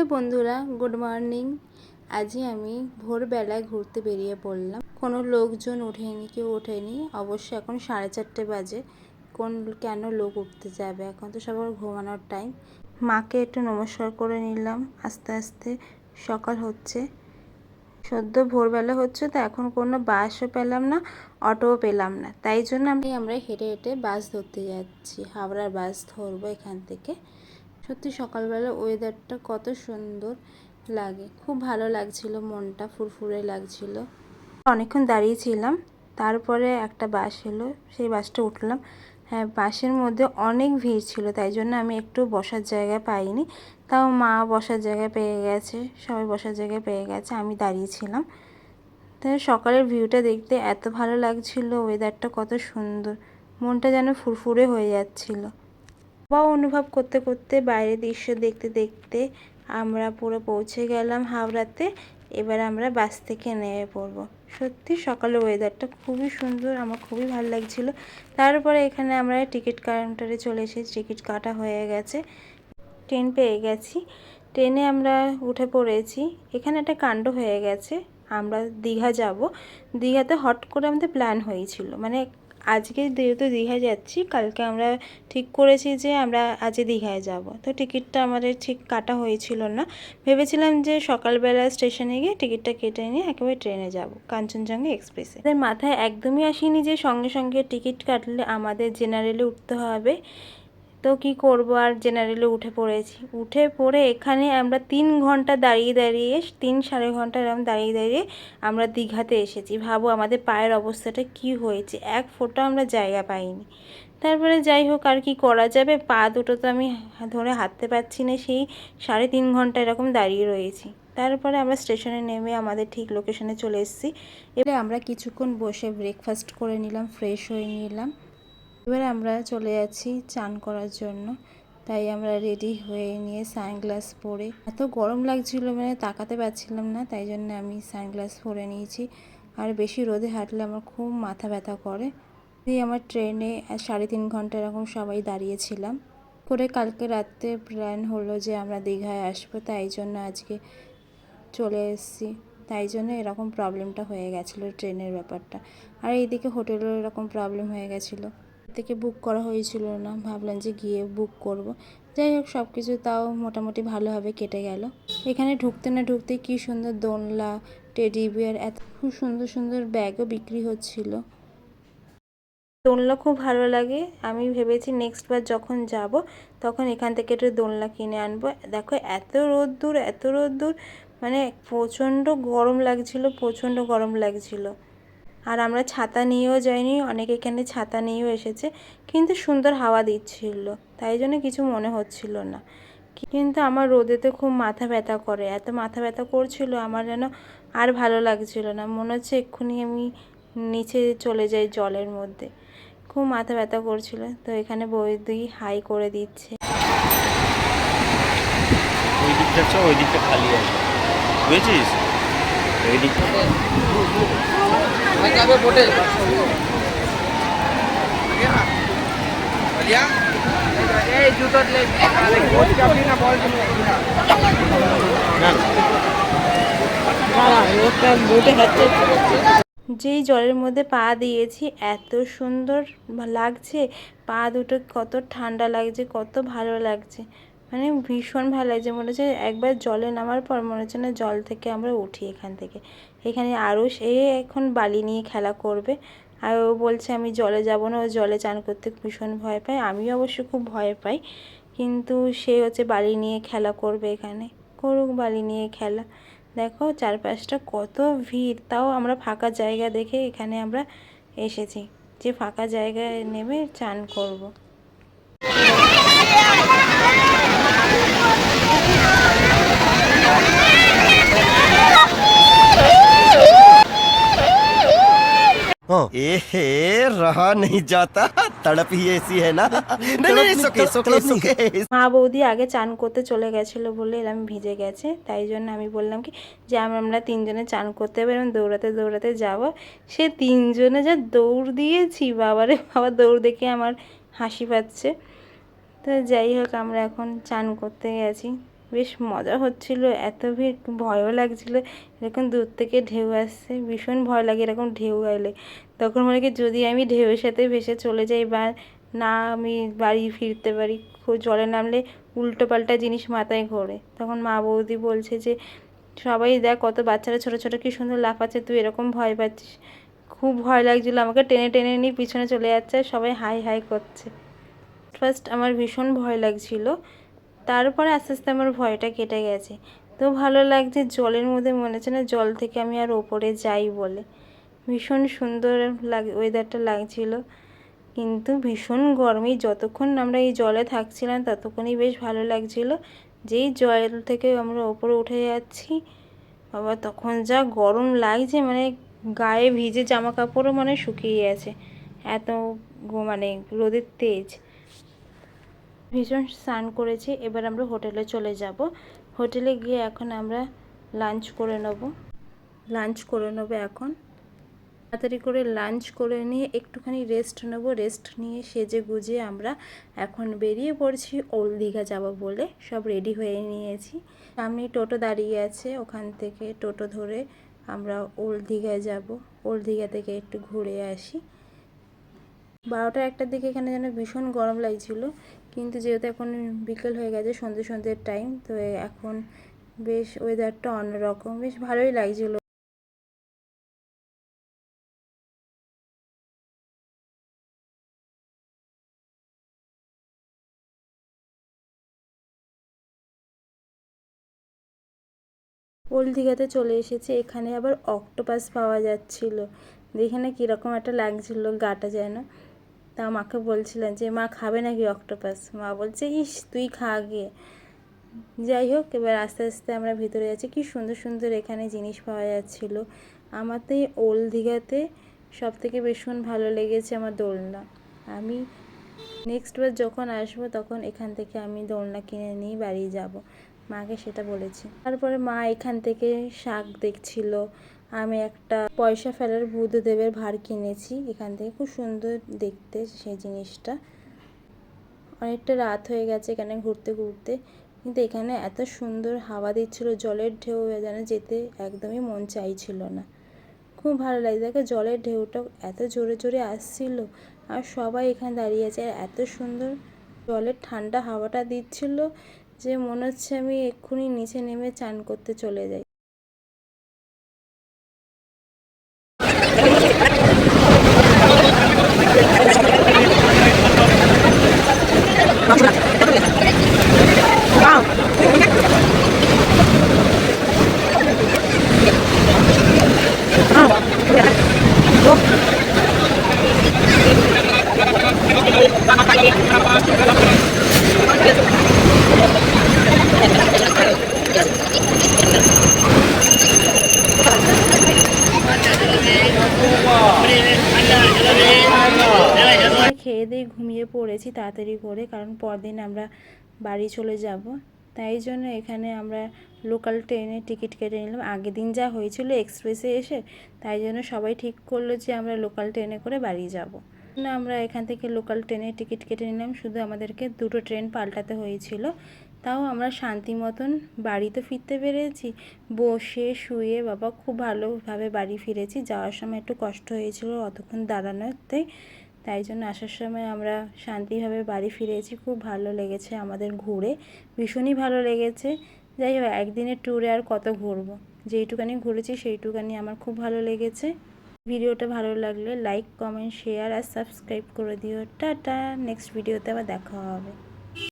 Hello বন্ধুরা, good morning. আজই আমি ভোরবেলায় ঘুরতে বেরিয়ে পড়লাম। কোনো লোকজন ওঠেনি কেউ ওঠেনি। অবশ্য এখন সাড়ে চারটে বাজে। কোন, কেন লোক উঠতে যাবে? এখন তো সবার ঘুমানোর টাইম মাকে একটু নমস্কার করে নিলাম। আস্তে আস্তে সকাল হচ্ছে। সদ্য ভোরবেলা হচ্ছে, তো এখন কোনো বাসও পেলাম না, অটোও পেলাম না। তাই জন্য আমি আমরা হেঁটে হেঁটে বাস ধরতে যাচ্ছি। হাওড়ার বাস ধরবো এখান থেকে। সত্যি সকালবেলা ওয়েদারটা কত সুন্দর লাগে। খুব ভালো লাগছিল, মনটা ফুরফুরে লাগছিল। অনেকক্ষণ দাঁড়িয়েছিলাম তারপরে একটা বাস এলো, সেই বাসটা উঠলাম। হ্যাঁ বাসের মধ্যে অনেক ভিড় ছিল, তাই জন্য আমি একটু বসার জায়গা পাইনি। তাও মা বসার জায়গা পেয়ে গেছে, সবাই বসার জায়গা পেয়ে গেছে, আমি দাঁড়িয়েছিলাম তাই সকালের ভিউটা দেখতে এত ভালো লাগছিল ওয়েদারটা কত সুন্দর, মনটা যেন ফুরফুরে হয়ে যাচ্ছিল। বা অনুভব করতে করতে বাইরের দৃশ্য দেখতে দেখতে আমরা পুরো পৌঁছে গেলাম হাওড়াতে। এবার আমরা বাস থেকে নেমে পড়ব। সত্যি সকালের ওয়েদারটা খুবই সুন্দর, আমার খুবই ভালো লাগছিল। তারপরে এখানে আমরা টিকিট কাউন্টারে চলে এসেছি, টিকিট কাটা হয়ে গেছে। ট্রেন পেয়ে গেছি। ট্রেনে আমরা উঠে পড়েছি। এখানে একটা কাণ্ড হয়ে গেছে। আমরা দীঘা যাব। দীঘাতে হট করে আমাদের প্ল্যান হয়েছিল। মানে আজকে যেহেতু দীঘায় যাচ্ছি, কালকে আমরা ঠিক করেছি যে আমরা আজকে দীঘায় যাব। তো টিকিটটা আমাদের ঠিক কাটা হয়েছিল না। ভেবেছিলাম যে সকালবেলা স্টেশনে গিয়ে টিকিটটা কেটে নিয়ে একেবারে ট্রেনে যাব, কাঞ্চনজঙ্ঘা এক্সপ্রেসে। মাথায় একদমই আসেনি যে সঙ্গে সঙ্গে টিকিট কাটলে আমাদের জেনারেলে উঠতে হবে। তো কি করব? আর জেনারেলে উঠে পড়েছি। উঠে পড়ে এখানে আমরা তিন ঘণ্টা দাঁড়িয়ে দাঁড়িয়ে, তিন সাড়ে ঘণ্টা এরকম দাঁড়িয়ে দাঁড়িয়ে আমরা দীঘাতে এসেছি। ভাবো আমাদের পায়ের অবস্থাটা কি হয়েছে? এক ফোঁটা আমরা জায়গা পাইনি। তারপরে যাই হোক, আর কি করা যাবে? পা দুটো তো আমি ধরে হাঁটতে পারছি না, সেই সাড়ে তিন ঘণ্টা এরকম দাঁড়িয়ে রয়েছি। তারপরে আমরা স্টেশনে নেমে আমাদের ঠিক লোকেশনে চলে এসেছি। এবারে আমরা কিছুক্ষণ বসে ব্রেকফাস্ট করে নিলাম ফ্রেশ হয়ে নিলাম। এবার আমরা চলে যাচ্ছি চান করার জন্য। তাই আমরা রেডি হয়ে নিয়ে সানগ্লাস পরে। এত গরম লাগছিল মানে তাকাতে পারছিলাম না, তাই জন্য আমি সানগ্লাস পরে নিয়েছি। আর বেশি রোদে হাঁটলে আমার খুব মাথা ব্যথা করে। এই আমার ট্রেনে সাড়ে তিন ঘণ্টা এরকম সবাই দাঁড়িয়েছিলাম করে কালকে রাত্রে প্ল্যান হলো যে আমরা দীঘায় আসব, তাই জন্য আজকে চলে এসেছি। তাই জন্য এরকম প্রবলেমটা হয়ে গেছিল ট্রেনের ব্যাপারটা। আর এইদিকে হোটেলের এরকম প্রবলেম হয়ে গেছিল। থেকে বুক করা হয়েছিল না, ভাবলাম যে গিয়ে বুক করব। যাই হোক সব কিছু তাও মোটামুটি ভালোভাবে কেটে গেল। এখানে ঢুকতে না ঢুকতে কি সুন্দর দোনলা টেডি বিয়ার এত খুব সুন্দর সুন্দর ব্যাগও বিক্রি হচ্ছিল। দোলনা খুব ভালো লাগে। আমি ভেবেছি নেক্সট বার যখন যাব, তখন এখান থেকে একটু দোলনা কিনে আনব। দেখো, এত রোদ্দুর এত রোদ্দুর মানে প্রচণ্ড গরম লাগছিল, প্রচণ্ড গরম লাগছিল। আর আমরা ছাতা নিয়েও যাইনি, অনেকে এখানে ছাতা নিয়েও এসেছে, কিন্তু সুন্দর হাওয়া দিচ্ছিল, তাই জন্য কিছু মনে হচ্ছিল না। কিন্তু আমার রোদেতে খুব মাথা ব্যথা করে, এত মাথা ব্যথা করছিল, আমার যেন আর ভালো লাগছিল না, মনে হচ্ছে এক্ষুনি আমি নিচে চলে যাই জলের মধ্যে। খুব মাথা ব্যথা করছিল, তো এখানে বৌদি হাই করে দিচ্ছে। ওই দিকটা খালি আছে। বুঝেছিস? দিকটা যেই জলের মধ্যে পা দিয়েছি, এত সুন্দর লাগছে। পা দুটো কত ঠান্ডা লাগছে, কত ভালো লাগছে। মানে ভীষণ ভালো লাগছে। মনে হচ্ছে একবার জলে নামার পর মনে হচ্ছে না জল থেকে আমরা উঠি এখান থেকে। এখানে আরও সে এখন বালি নিয়ে খেলা করবে। আর ও বলছে, আমি জলে যাব না। ও জলে চান করতে ভীষণ ভয় পায়। আমিও অবশ্য খুব ভয় পাই। কিন্তু সে হচ্ছে বালি নিয়ে খেলা করবে এখানে। করুক বালি নিয়ে খেলা। দেখো চারপাশটা কত ভিড়। তাও আমরা ফাঁকা জায়গা দেখে এখানে আমরা এসেছি। যে ফাঁকা জায়গায় নেমে চান করব। মা বৌদি আগে চান করতে চলে গেছিল বলে এরম ভিজে গেছে তাই জন্য আমি বললাম কি যে আমরা আমরা তিনজনে চান করতে হবে এরকম দৌড়াতে দৌড়াতে যাব সে তিনজনে যা দৌড় দিয়েছি বাবারে বাবা দৌড় দেখে আমার হাসি পাচ্ছে তো যাই হোক আমরা এখন চান করতে গেছি বেশ মজা হচ্ছিল, এত ভিড়, ভয়ও লাগছিল। এরকম দূর থেকে ঢেউ আসছে, ভীষণ ভয় লাগে এরকম ঢেউ এলে। তখন মনে কি যদি আমি ঢেউয়ের সাথে ভেসে চলে যাই বা না আমি বাড়ি ফিরতে পারি জলে নামলে উল্টো পাল্টা জিনিস মাথায় ঘোরে। তখন মা বৌদি বলছে যে, সবাই দেখ কত বাচ্চারা ছোটো ছোটো, কী সুন্দর লাফাচ্ছে, তুই এরকম ভয় পাচ্ছিস। খুব ভয় লাগছিল, আমাকে টেনে টেনে নিয়ে পিছনে চলে যাচ্ছে সবাই হাই হাই করছে। ফার্স্ট আমার ভীষণ ভয় লাগছিল। তারপরে আস্তে আস্তে আমার ভয়টা কেটে গেছে। তো ভালো লাগছে, জলের মধ্যে মনে হচ্ছে না জল থেকে আমি আর ওপরে যাই বলে। ভীষণ সুন্দর লাগ ওয়েদারটা লাগছিল। কিন্তু ভীষণ গরমে যতক্ষণ আমরা এই জলে থাকছিলাম, ততক্ষণই বেশ ভালো লাগছিল। যেই জল থেকে আমরা ওপরে উঠে যাচ্ছি, বাবা তখন যা গরম লাগছে মানে গায়ে ভিজে জামা কাপড়ও মানে শুকিয়ে গেছে। এত মানে রোদের তেজ। ভীষণ স্নান করেছি, এবার আমরা হোটেলে চলে যাব। হোটেলে গিয়ে এখন আমরা লাঞ্চ করে নেব। লাঞ্চ করে নেব এখন। তাড়াতাড়ি করে লাঞ্চ করে নিয়ে একটুখানি রেস্ট নেব। রেস্ট নিয়ে সেজে গুজে আমরা এখন বেরিয়ে পড়ছি ওল্ড দীঘা যাব বলে। সব রেডি হয়ে নিয়েছি। সামনে টোটো দাঁড়িয়ে আছে, ওখান থেকে টোটো ধরে আমরা ওল্ড দীঘায় যাব। ওল্ড দীঘা থেকে একটু ঘুরে আসি। বারোটা একটার দিকে এখানে যেন ভীষণ গরম লাগছিল। কিন্তু যেহেতু এখন বিকেল হয়ে গেছে, সন্ধ্যে সন্ধ্যের টাইম তো এখন বেশ ওয়েদারটা অন্যরকম। বেশ ভালোই লাগছিল। ওল্ড চলে এসেছে, এখানে আবার অক্টোপাস পাওয়া যাচ্ছিল। দেখে না কীরকম একটা লাগছিল গাটা যেন। তা মাকে বলছিলেন যে, মা খাবে নাকি অক্টোপাস? মা বলছে, ইস, তুই খা গিয়ে যাই হোক, এবার আস্তে আস্তে আমরা ভিতরে যাচ্ছি। কি সুন্দর সুন্দর এখানে জিনিস পাওয়া যাচ্ছিল। আমার তো এই ওল্ড দীঘাতে সব থেকে ভীষণ ভালো লেগেছে আমার দোলনা। আমি নেক্সট বার যখন আসব, তখন এখান থেকে আমি দোলনা কিনে নিয়ে বাড়ি যাব। মাকে সেটা বলেছি। তারপরে মা এখান থেকে শাক দেখছিল। আমি একটা পয়সা ফেলার বুদ্ধদেবের ভার কিনেছি এখান থেকে। খুব সুন্দর দেখতে সেই জিনিসটা। অনেকটা রাত হয়ে গেছে এখানে ঘুরতে ঘুরতে। কিন্তু এখানে এত সুন্দর হাওয়া দিচ্ছিল, জলের ঢেউ যেন যেতে একদমই মন চাইছিল না। খুব ভালো লাগছে। দেখো জলের ঢেউটা এত জোরে জোরে আসছিল আর সবাই এখানে দাঁড়িয়ে আছে। আর এত সুন্দর জলের ঠান্ডা হাওয়াটা দিচ্ছিল যে মনে হচ্ছে আমি এক্ষুনি নিচে নেমে চান করতে চলে যাই। আমরা খেয়ে দিয়ে ঘুমিয়ে পড়েছি তাড়াতাড়ি করে, কারণ পরদিন আমরা বাড়ি চলে যাব। তাই জন্য এখানে আমরা লোকাল ট্রেনে টিকিট কেটে নিলাম। আগের দিন যা হয়েছিল এক্সপ্রেসে এসে, তাই জন্য সবাই ঠিক করল যে আমরা লোকাল ট্রেনে করে বাড়ি যাব। আমরা এখান থেকে লোকাল ট্রেনে টিকিট কেটে নিলাম। শুধু আমাদেরকে দুটো ট্রেন পাল্টাতে হয়েছিল। তাও আমরা শান্তি মতন বাড়ি তো ফিরতে পেরেছি। বসে শুয়ে বাবা খুব ভালোভাবে বাড়ি ফিরেছি। যাওয়ার সময় একটু কষ্ট হয়েছিল, অতক্ষণ দাঁড়ানোতে। তাই জন্য আসার সময় আমরা শান্তিভাবে বাড়ি ফিরেছি। খুব ভালো লেগেছে আমাদের ঘুরে। ভীষণই ভালো লেগেছে। যাই হোক, একদিনের ট্যুরে আর কত ঘুরবো? যেইটুকানি ঘুরেছি, সেইটুকানি আমার খুব ভালো লেগেছে। ভিডিওটা ভালো লাগলে লাইক কমেন্ট শেয়ার আর সাবস্ক্রাইব করে দিও। টাটা! নেক্সট ভিডিওতে আবার দেখা হবে।